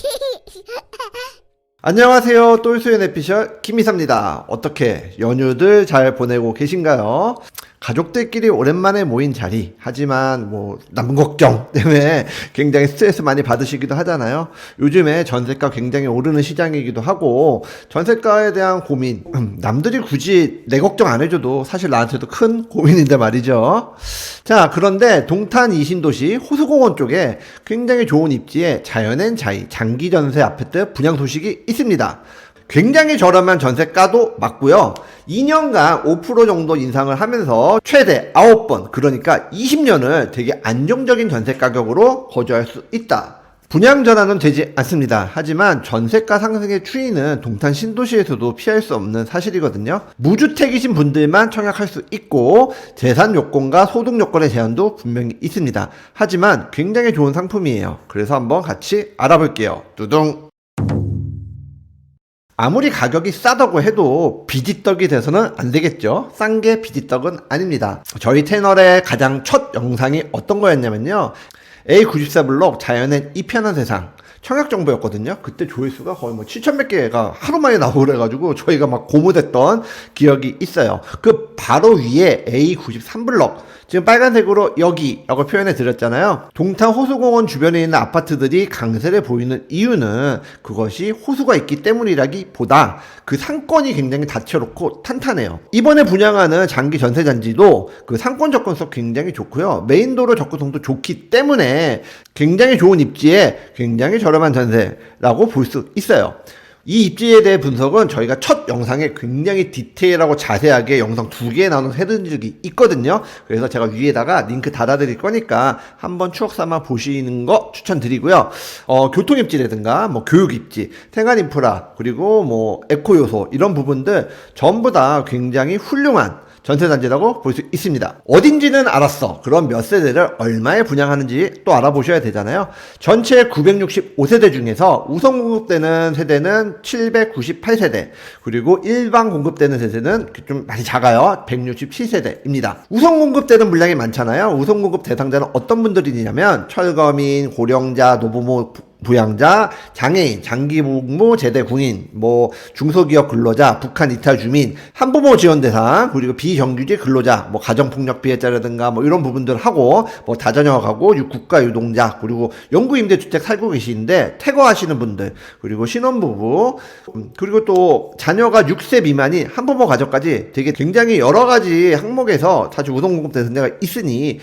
안녕하세요. 똘소의 내피셜 김이사입니다. 어떻게 연휴들 잘 보내고 계신가요? 가족들끼리 오랜만에 모인 자리. 하지만 뭐 남 걱정 때문에 굉장히 스트레스 많이 받으시기도 하잖아요. 요즘에 전세가 굉장히 오르는 시장이기도 하고 전세가에 대한 고민. 음, 남들이 굳이 내 걱정 안 해줘도 사실 나한테도 큰 고민인데 말이죠. 자, 그런데 동탄 이신도시 호수공원 쪽에 굉장히 좋은 입지에 자연엔 자이 장기 전세 아파트 분양 소식이 있습니다. 굉장히 저렴한 전세가도 맞고요. 2년간 5% 정도 인상을 하면서 최대 9번, 그러니까 20년을 되게 안정적인 전세 가격으로 거주할 수 있다. 분양 전환은 되지 않습니다. 하지만 전세가 상승의 추이는 동탄 신도시에서도 피할 수 없는 사실이거든요. 무주택이신 분들만 청약할 수 있고 재산 요건과 소득 요건의 제한도 분명히 있습니다. 하지만 굉장히 좋은 상품이에요. 그래서 한번 같이 알아볼게요. 뚜둥. 아무리 가격이 싸다고 해도 비지떡이 돼서는 안 되겠죠. 싼 게 비지떡은 아닙니다. 저희 채널의 가장 첫 영상이 어떤 거였냐면요. A94 블록 자연의 이 편한 세상 청약 정보였거든요. 그때 조회수가 거의 뭐 7천 몇 개가 하루 만에 나오고 그래가지고 저희가 막 고무됐던 기억이 있어요. 그 바로 위에 A93 블록 지금 빨간색으로 여기라고 표현해 드렸잖아요. 동탄 호수공원 주변에 있는 아파트들이 강세를 보이는 이유는 그것이 호수가 있기 때문이라기보다 그 상권이 굉장히 다채롭고 탄탄해요. 이번에 분양하는 장기 전세 단지도 그 상권 접근성 굉장히 좋고요. 메인도로 접근성도 좋기 때문에 굉장히 좋은 입지에 굉장히 저렴한 전세라고 볼 수 있어요. 이 입지에 대해 분석은 저희가 첫 영상에 굉장히 디테일하고 자세하게 영상 두개 나눠서 해드린 적이 있거든요. 그래서 제가 위에다가 링크 달아드릴 거니까 한번 추억 삼아 보시는 거 추천드리고요. 어, 교통 입지라든가 뭐 교육 입지, 생활 인프라, 그리고 뭐 에코 요소 이런 부분들 전부 다 굉장히 훌륭한 전세단지라고 볼 수 있습니다. 어딘지는 알았어. 그럼 몇 세대를 얼마에 분양하는지 또 알아보셔야 되잖아요. 전체 965세대 중에서 우선 공급되는 세대는 798세대, 그리고 일반 공급되는 세대는 좀 많이 작아요. 167세대입니다. 우선 공급되는 물량이 많잖아요. 우선 공급 대상자는 어떤 분들이냐면 철거민, 고령자, 노부모, 부양자, 장애인, 장기복무 제대 군인, 뭐 중소기업 근로자, 북한 이탈 주민, 한부모 지원 대상, 그리고 비정규직 근로자, 뭐 가정폭력 피해자라든가 뭐 이런 부분들 하고 뭐 다자녀 가고 국가 유동자, 그리고 영구 임대주택 살고 계시는데 퇴거하시는 분들, 그리고 신혼부부, 음, 그리고 또 자녀가 6세 미만인 한부모 가족까지 되게 굉장히 여러 가지 항목에서 사실 우선 공급 대상자가 있으니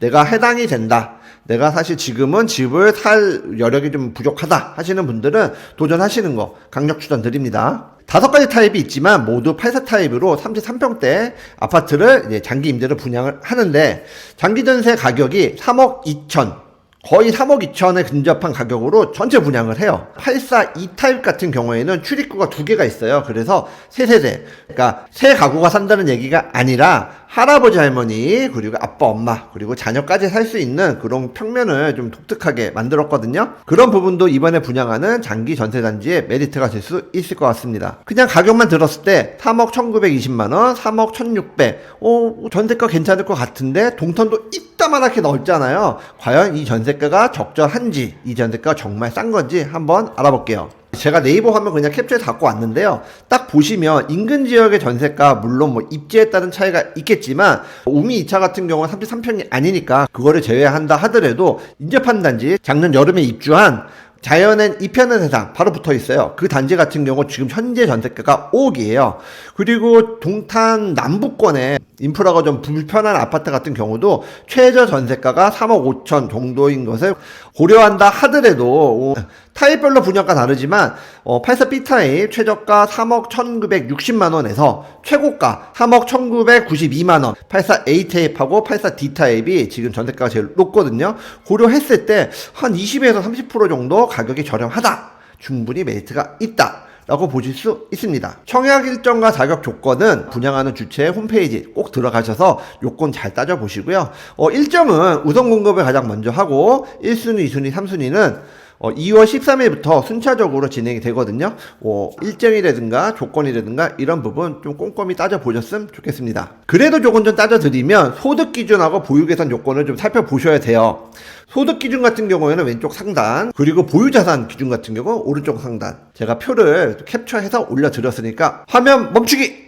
내가 해당이 된다. 내가 사실 지금은 집을 살 여력이 좀 부족하다 하시는 분들은 도전하시는 거 강력 추천드립니다. 다섯 가지 타입이 있지만 모두 84 타입으로 33평대 아파트를 장기 임대로 분양을 하는데 장기 전세 가격이 3억 2천 거의 3억 2천에 근접한 가격으로 전체 분양을 해요. 84 2타입 같은 경우에는 출입구가 두 개가 있어요. 그래서 세 세대, 그러니까 세 가구가 산다는 얘기가 아니라 할아버지 할머니 그리고 아빠 엄마 그리고 자녀까지 살 수 있는 그런 평면을 좀 독특하게 만들었거든요. 그런 부분도 이번에 분양하는 장기 전세 단지의 메리트가 될 수 있을 것 같습니다. 그냥 가격만 들었을 때 3억 1,920만 원, 3억 1,600. 어, 전세가 괜찮을 것 같은데 동턴도 이따만하게 넓잖아요. 과연 이 전세가가 적절한지, 이 전세가가 정말 싼 건지 한번 알아볼게요. 제가 네이버 화면 그냥 캡처해서 갖고 왔는데요. 딱 보시면 인근 지역의 전세가 물론 뭐 입지에 따른 차이가 있겠지만 우미 2차 같은 경우는 33평이 아니니까 그거를 제외한다 하더라도 인접한 단지 작년 여름에 입주한 자연엔 이편의 세상 바로 붙어 있어요. 그 단지 같은 경우 지금 현재 전세가가 5억이에요. 그리고 동탄 남부권에 인프라가 좀 불편한 아파트 같은 경우도 최저 전세가가 3억 5천 정도인 것을 고려한다 하더라도 타입별로 분양가 다르지만 어, 84B 타입 최저가 3억 1,960만 원에서 최고가 3억 1,992만 원. 84A 타입하고 84D 타입이 지금 전세가가 제일 높거든요. 고려했을 때 한 20에서 30% 정도 가격이 저렴하다. 충분히 메리트가 있다. 라고 보실 수 있습니다. 청약 일정과 자격 조건은 분양하는 주체의 홈페이지 꼭 들어가셔서 요건 잘 따져보시고요. 어, 일정은 우선 공급을 가장 먼저 하고 1순위, 2순위, 3순위는 어, 2월 13일부터 순차적으로 진행이 되거든요. 어, 일정이라든가 조건이라든가 이런 부분 좀 꼼꼼히 따져보셨으면 좋겠습니다. 그래도 조금 좀 따져드리면 소득 기준하고 보유 개선 요건을 좀 살펴보셔야 돼요. 소득 기준 같은 경우에는 왼쪽 상단, 그리고 보유 자산 기준 같은 경우 오른쪽 상단. 제가 표를 캡처해서 올려드렸으니까 화면 멈추기!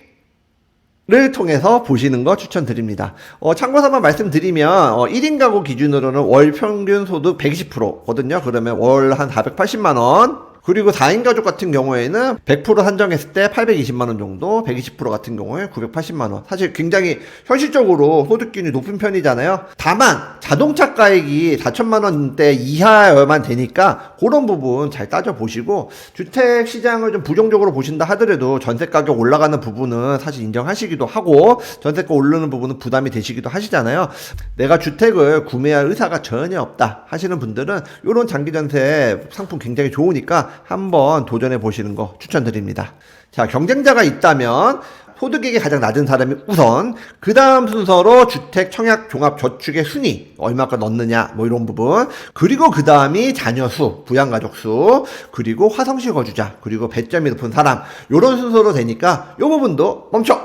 를 통해서 보시는 거 추천드립니다. 어, 참고 삼아 말씀드리면 어, 1인 가구 기준으로는 월 평균 소득 120%거든요. 그러면 월 한 480만 원. 그리고 4인 가족 같은 경우에는 100% 산정했을 때 820만 원 정도, 120% 같은 경우에 980만 원. 사실 굉장히 현실적으로 소득 기준이 높은 편이잖아요. 다만 자동차 가액이 4천만 원대 이하여만 되니까 그런 부분 잘 따져 보시고 주택 시장을 좀 부정적으로 보신다 하더라도 전세 가격 올라가는 부분은 사실 인정하시기도 하고 전세가 오르는 부분은 부담이 되시기도 하시잖아요. 내가 주택을 구매할 의사가 전혀 없다 하시는 분들은 이런 장기 전세 상품 굉장히 좋으니까 한번 도전해 보시는 거 추천드립니다. 자, 경쟁자가 있다면 소득액이 가장 낮은 사람이 우선 그 다음 순서로 주택 청약 종합 저축의 순위 얼마까 넣느냐 뭐 이런 부분. 그리고 그 다음이 자녀 수 부양 가족 수. 그리고 화성시 거주자 그리고 배점이 높은 사람. 요런 순서로 되니까 요 부분도 멈춰!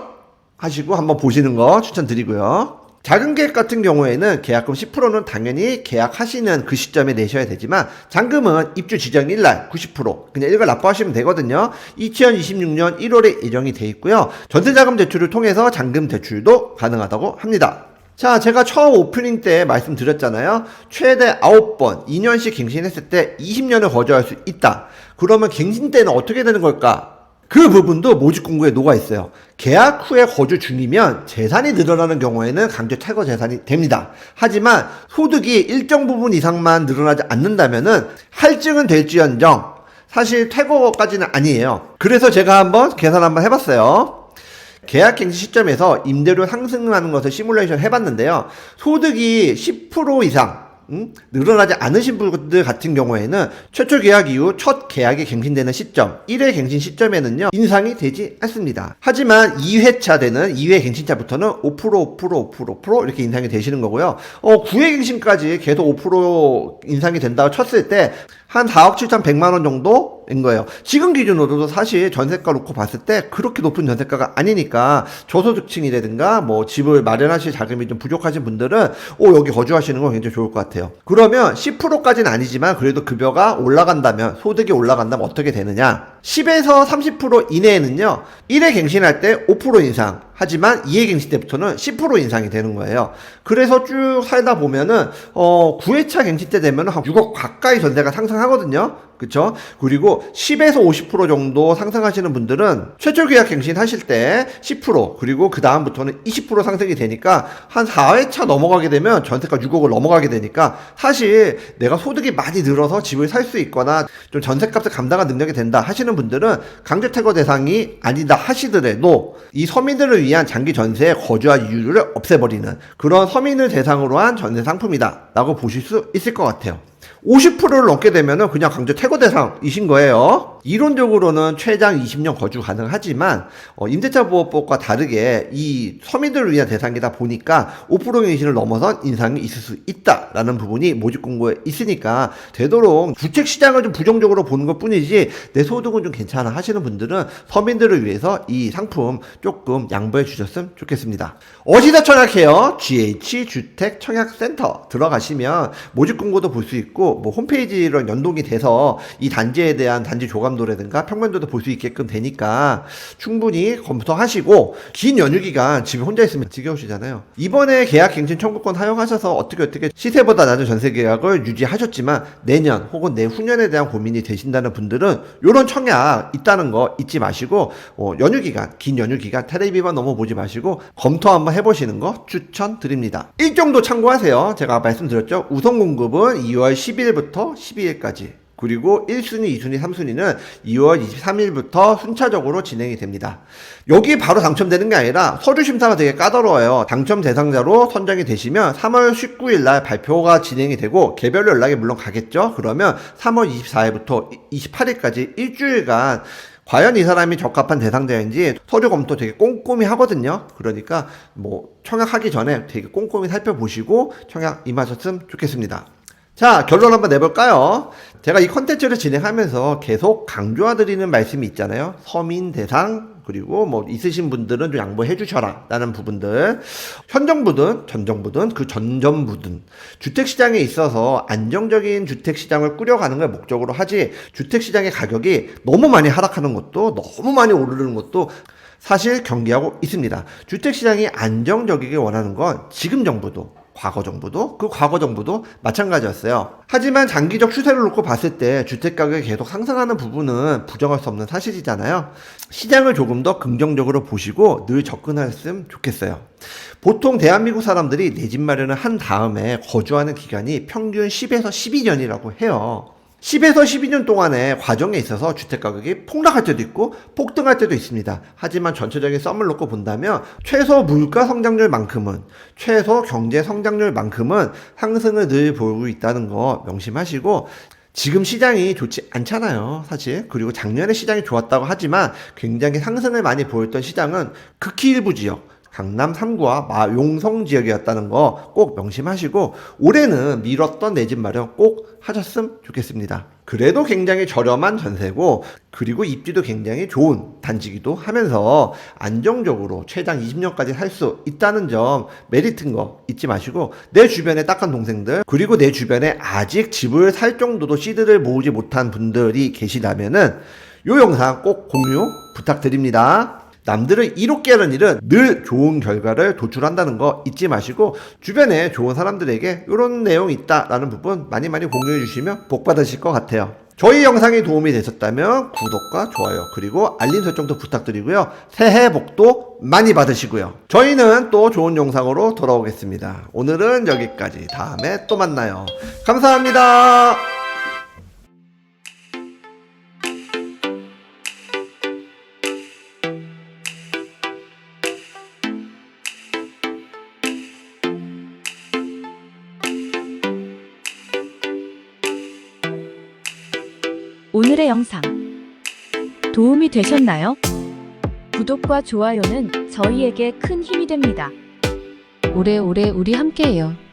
하시고 한번 보시는 거 추천드리고요. 작은 계획 같은 경우에는 계약금 10%는 당연히 계약하시는 그 시점에 내셔야 되지만 잔금은 입주 지정 일날 90% 그냥 이걸 납부하시면 되거든요. 2026년 1월에 예정이 돼 있고요. 전세자금 대출을 통해서 잔금 대출도 가능하다고 합니다. 자, 제가 처음 오프닝 때 말씀드렸잖아요. 최대 9번, 2년씩 갱신했을 때 20년을 거주할 수 있다. 그러면 갱신 때는 어떻게 되는 걸까? 그 부분도 모집 공고에 녹아 있어요. 계약 후에 거주 중이면 재산이 늘어나는 경우에는 강제 퇴거 재산이 됩니다. 하지만 소득이 일정 부분 이상만 늘어나지 않는다면은 할증은 될지언정 사실 퇴거까지는 아니에요. 그래서 제가 한번 계산 한번 해봤어요. 계약 갱신 시점에서 임대료 상승하는 것을 시뮬레이션 해봤는데요. 소득이 10% 이상 음? 늘어나지 않으신 분들 같은 경우에는 최초 계약 이후 첫 계약이 갱신되는 시점, 1회 갱신 시점에는요, 인상이 되지 않습니다. 하지만 2회차 되는 2회 갱신차부터는 5%, 5%, 5%, 5% 이렇게 인상이 되시는 거고요. 어, 9회 갱신까지 계속 5% 인상이 된다고 쳤을 때, 한 4억 7천 100만 원 정도인 거예요. 지금 기준으로도 사실 전세가 놓고 봤을 때 그렇게 높은 전세가가 아니니까 저소득층이라든가 뭐 집을 마련하실 자금이 좀 부족하신 분들은 오 여기 거주하시는 건 굉장히 좋을 것 같아요. 그러면 10%까지는 아니지만 그래도 급여가 올라간다면 소득이 올라간다면 어떻게 되느냐? 10에서 30% 이내에는요. 1회 갱신할 때 5% 인상 하지만 2회 갱신 때부터는 10% 인상이 되는 거예요. 그래서 쭉 살다 보면은 어 9회차 갱신 때 되면 한 6억 가까이 전세가 상승하거든요. 그쵸? 그리고 10에서 50% 정도 상승하시는 분들은 최초 계약 갱신 하실 때 10% 그리고 그 다음부터는 20% 상승이 되니까 한 4회차 넘어가게 되면 전세가 6억을 넘어가게 되니까 사실 내가 소득이 많이 늘어서 집을 살 수 있거나 좀 전세값을 감당할 능력이 된다 하시는 분들은 강제 퇴거 대상이 아니다 하시더라도 이 서민들을 위한 장기 전세에 거주할 이유를 없애버리는 그런 서민을 대상으로 한 전세 상품이다 라고 보실 수 있을 것 같아요. 50%를 넘게 되면은 그냥 강제 퇴거 대상이신 거예요. 이론적으로는 최장 20년 거주 가능하지만 어, 임대차 보호법과 다르게 이 서민들을 위한 대상이다 보니까 5% 갱신을 넘어선 인상이 있을 수 있다라는 부분이 모집 공고에 있으니까 되도록 주택 시장을 좀 부정적으로 보는 것 뿐이지 내 소득은 좀 괜찮아 하시는 분들은 서민들을 위해서 이 상품 조금 양보해 주셨으면 좋겠습니다. 어디다 청약해요? GH 주택 청약센터 들어가시면 모집 공고도 볼 수 있고 뭐 홈페이지랑 연동이 돼서 이 단지에 대한 단지 조감 도라든가 평면도도 볼 수 있게끔 되니까 충분히 검토하시고 긴 연휴 기간 집에 혼자 있으면 지겨우시잖아요. 이번에 계약 갱신 청구권 사용하셔서 어떻게 어떻게 시세보다 낮은 전세 계약을 유지하셨지만 내년 혹은 내후년에 대한 고민이 되신다는 분들은 이런 청약 있다는 거 잊지 마시고 어, 연휴 기간 긴 연휴 기간 테레비만 너무 보지 마시고 검토 한번 해보시는 거 추천드립니다. 일정도 참고하세요. 제가 말씀드렸죠. 우선 공급은 2월 10일부터 12일까지. 그리고 1순위, 2순위, 3순위는 2월 23일부터 순차적으로 진행이 됩니다. 여기 바로 당첨되는 게 아니라 서류 심사가 되게 까다로워요. 당첨 대상자로 선정이 되시면 3월 19일 날 발표가 진행이 되고 개별로 연락이 물론 가겠죠. 그러면 3월 24일부터 28일까지 일주일간 과연 이 사람이 적합한 대상자인지 서류 검토 되게 꼼꼼히 하거든요. 그러니까 뭐 청약하기 전에 되게 꼼꼼히 살펴보시고 청약 임하셨으면 좋겠습니다. 자, 결론 한번 내볼까요? 제가 이 컨텐츠를 진행하면서 계속 강조해드리는 말씀이 있잖아요. 서민 대상 그리고 뭐 있으신 분들은 좀 양보해 주셔라 라는 부분들 현 정부든 전 정부든 그전 정부든 주택 시장에 있어서 안정적인 주택 시장을 꾸려가는 걸 목적으로 하지 주택 시장의 가격이 너무 많이 하락하는 것도 너무 많이 오르는 것도 사실 경계하고 있습니다. 주택 시장이 안정적이길 원하는 건 지금 정부도 과거 정부도 그 과거 정부도 마찬가지였어요. 하지만 장기적 추세를 놓고 봤을 때 주택 가격이 계속 상승하는 부분은 부정할 수 없는 사실이잖아요. 시장을 조금 더 긍정적으로 보시고 늘 접근했으면 좋겠어요. 보통 대한민국 사람들이 내 집 마련을 한 다음에 거주하는 기간이 평균 10에서 12년이라고 해요. 10에서 12년 동안의 과정에 있어서 주택 가격이 폭락할 때도 있고 폭등할 때도 있습니다. 하지만 전체적인 썸을 놓고 본다면 최소 물가 성장률만큼은 최소 경제 성장률만큼은 상승을 늘 보이고 있다는 거 명심하시고 지금 시장이 좋지 않잖아요, 사실. 그리고 작년에 시장이 좋았다고 하지만 굉장히 상승을 많이 보였던 시장은 극히 일부 지역, 강남 3구와 마 용성 지역이었다는 거 꼭 명심하시고 올해는 미뤘던 내 집 마련 꼭 하셨으면 좋겠습니다. 그래도 굉장히 저렴한 전세고 그리고 입지도 굉장히 좋은 단지기도 하면서 안정적으로 최장 20년까지 살 수 있다는 점 메리트인 거 잊지 마시고 내 주변에 딱한 동생들 그리고 내 주변에 아직 집을 살 정도도 시드를 모으지 못한 분들이 계시다면은 요 영상 꼭 공유 부탁드립니다. 남들은 이롭게 하는 일은 늘 좋은 결과를 도출한다는 거 잊지 마시고 주변에 좋은 사람들에게 이런 내용이 있다라는 부분 많이 많이 공유해 주시면 복 받으실 것 같아요. 저희 영상이 도움이 되셨다면 구독과 좋아요 그리고 알림 설정도 부탁드리고요. 새해 복도 많이 받으시고요. 저희는 또 좋은 영상으로 돌아오겠습니다. 오늘은 여기까지 다음에 또 만나요. 감사합니다. 오늘의 영상 도움이 되셨나요? 구독과 좋아요는 저희에게 큰 힘이 됩니다. 오래오래 우리 함께해요.